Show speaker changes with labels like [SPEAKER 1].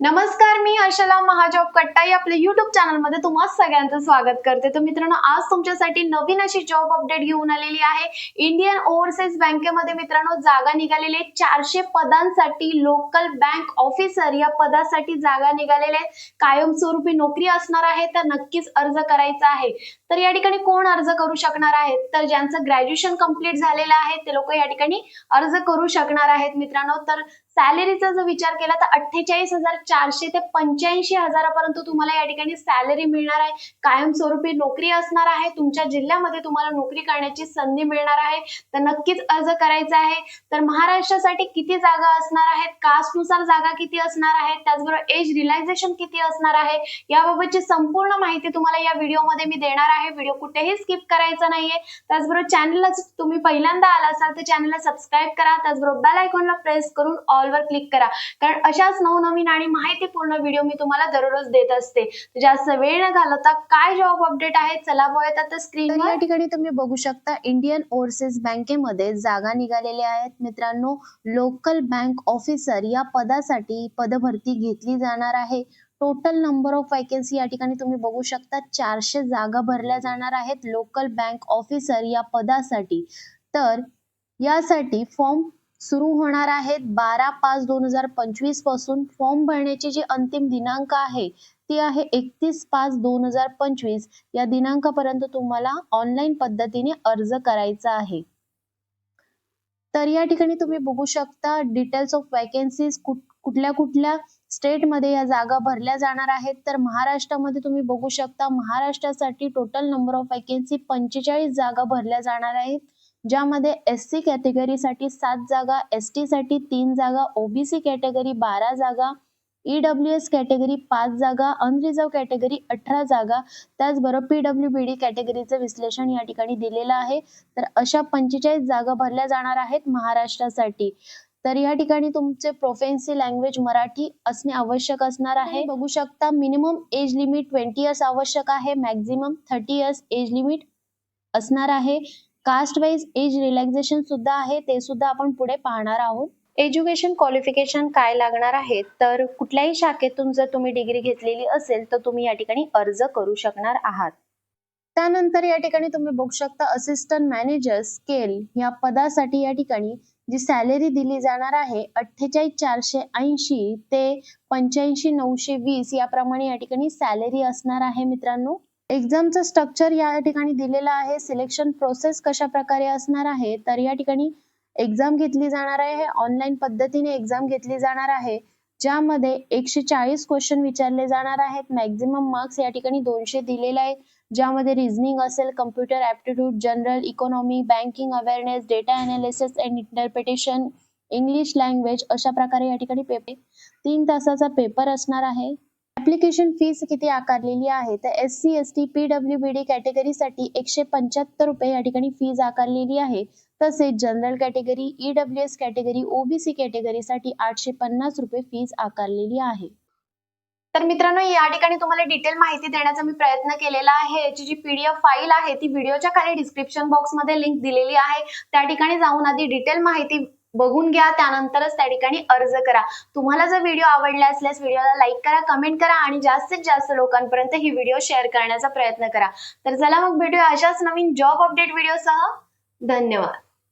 [SPEAKER 1] नमस्कार मी अशला महाजॉब कट्टाई. आपल्या युट्यूब चॅनलमध्ये तुम्हा सगळ्यांचं स्वागत करते. तर मित्रांनो आज तुमच्यासाठी नवीन अशी जॉब अपडेट घेऊन आलेली आहे. इंडियन ओव्हरसीज बँकेमध्ये मित्रांनो जागा निघालेली आहे. चारशे पदांसाठी लोकल बँक ऑफिसर या पदासाठी जागा निघालेल्या आहेत. कायमस्वरूपी नोकरी असणार आहे. तर नक्कीच अर्ज करायचा आहे. तर या ठिकाणी कोण अर्ज करू शकणार आहेत तर ज्यांचं ग्रॅज्युएशन कंप्लीट झालेलं आहे ते लोक या ठिकाणी अर्ज करू शकणार आहेत मित्रांनो. तर सॅलरीचा जर विचार केला तर अठ्ठेचाळीस हजार चारशे ते पंच्याऐंशी हजारापर्यंत तुम्हाला या ठिकाणी सॅलरी मिळणार आहे. कायमस्वरूपी नोकरी असणार आहे. तुमच्या जिल्ह्यामध्ये तुम्हाला नोकरी करण्याची संधी मिळणार आहे. तर नक्कीच अर्ज करायचा आहे. तर महाराष्ट्रासाठी किती जागा असणार आहेत? कास्टनुसार जागा किती असणार आहेत त्याचबरोबर एज रिलॅक्झेशन किती असणार आहे? याबाबतची संपूर्ण माहिती तुम्हाला या व्हिडिओमध्ये मी देणार आहे. व्हिडिओ कुठेही स्किप करायचा नाहीये. त्याचबरोबर चॅनलला तुम्ही पहिल्यांदा आला असाल तर चॅनलला सबस्क्राईब करा. त्याचबरोबर बेल आयकॉनला प्रेस करून ऑल वर क्लिक करा. कारण अशाच नवनवीन आणि माहितीपूर्ण व्हिडिओ मी तुम्हाला दररोज देत असते. जास्त वेळ न घालवता काय जॉब अपडेट आहे चला
[SPEAKER 2] तर
[SPEAKER 1] स्क्रीनवर
[SPEAKER 2] या ठिकाणी तुम्ही बघू शकता इंडियन ओव्हरसीज बँकेमध्ये जागा निघालेल्या आहेत. मित्रांनो लोकल बँक ऑफिसर या पदासाठी पदभरती घेतली जाणार आहे. टोटल नंबर ऑफ वॅकन्सी या ठिकाणी तुम्ही बघू शकता चारशे जागा भरल्या जाणार आहेत. लोकल बँक ऑफिसर या पदासाठी. तर यासाठी फॉर्म सुरू होणार आहेत. बारा पाच दोन हजार पंचवीसपासून फॉर्म भरण्याची जी अंतिम दिनांक आहे ती आहे एकतीस पाच दोन हजार पंचवीस. या दिनांकापर्यंत तुम्हाला ऑनलाईन पद्धतीने अर्ज करायचा आहे. तर या ठिकाणी तुम्ही बघू शकता डिटेल्स ऑफ वॅकन्सीज कुठल्या कुठल्या स्टेटमध्ये या जागा भरल्या जाणार आहेत. तर महाराष्ट्रामध्ये तुम्ही बघू शकता महाराष्ट्रासाठी टोटल नंबर ऑफ वॅकन्सी पंचेचाळीस जागा भरल्या जाणार आहेत. ज्यामध्ये एस सी कॅटेगरीसाठी सात जागा एस टीसाठी तीन जागा ओबीसी कॅटेगरी बारा जागा ईडब्ल्यू एस कॅटेगरी पाच जागा अनरिझर्व कॅटेगरी अठरा जागा. त्याचबरोबर पीडब्ल्यू बी डी कॅटेगरीचं विश्लेषण या ठिकाणी दिलेलं आहे. तर अशा पंचेचाळीस जागा भरल्या जाणार आहेत महाराष्ट्रासाठी. तर या ठिकाणी तुमचे प्रोफेन्सी लँग्वेज मराठी असणे आवश्यक असणार आहे. बघू शकता minimum age limit twenty years आवश्यक आहे. Maximum thirty years age limit असणार आहे. कास्ट वाईज एज रिलॅक्झेशन सुद्धा आहे ते सुद्धा आपण पुढे पाहणार आहोत. एज्युकेशन क्वालिफिकेशन काय लागणार आहे तर कुठल्याही शाखेतून जर तुम्ही डिग्री घेतलेली असेल तर तुम्ही या ठिकाणी अर्ज करू शकणार आहात. त्यानंतर या ठिकाणी तुम्ही बघू शकता असिस्टंट मॅनेजर स्केल या पदासाठी या ठिकाणी जी सॅलरी दिली जाणार आहे अठ्ठेचाळीस चारशे ऐंशी ते पंच्याऐंशी नऊशे वीस याप्रमाणे या ठिकाणी सॅलरी असणार आहे मित्रांनो. एक्झामचं स्ट्रक्चर या ठिकाणी दिलेलं आहे. सिलेक्शन प्रोसेस कशा प्रकारे असणार आहे? तर या ठिकाणी एक्झाम घेतली जाणार आहे. ऑनलाईन पद्धतीने एक्झाम घेतली जाणार आहे. ज्यामध्ये एकशे चाळीस क्वेश्चन विचारले जाणार आहेत. मॅक्झिमम मार्क्स या ठिकाणी दोनशे दिलेले आहेत. ज्यामध्ये रिझनिंग असेल computer aptitude general economy banking awareness data analysis and interpretation English language अशा प्रकारे या ठिकाणी पेपर तीन तासाचा पेपर असणार आहे. ऍप्लिकेशन फीस किती आकारलेली आहे? तर S C S T PW B D कॅटेगरीसाठी एकशे पंच्याहत्तर रुपये या ठिकाणी फीज आकारलेली आहे. तसेच general category EW S category OBC कॅटेगरीसाठी आठशे पन्नास रुपये फीज आकारलेली आहे.
[SPEAKER 1] तर मित्रांनो या ठिकाणी तुम्हाला डिटेल माहिती देण्याचा मी प्रयत्न केलेला आहे. याची जी पीडीएफ फाईल आहे ती व्हिडिओच्या खाली डिस्क्रिप्शन बॉक्समध्ये लिंक दिलेली आहे. त्या ठिकाणी जाऊन आधी डिटेल माहिती बघून घ्या त्यानंतरच त्या ठिकाणी अर्ज करा. तुम्हाला जर व्हिडिओ आवडला असल्यास व्हिडिओला लाईक करा कमेंट करा आणि जास्तीत जास्त लोकांपर्यंत ही व्हिडिओ शेअर करण्याचा प्रयत्न करा. तर चला मग भेटूया अशाच नवीन जॉब अपडेट व्हिडिओसह धन्यवाद.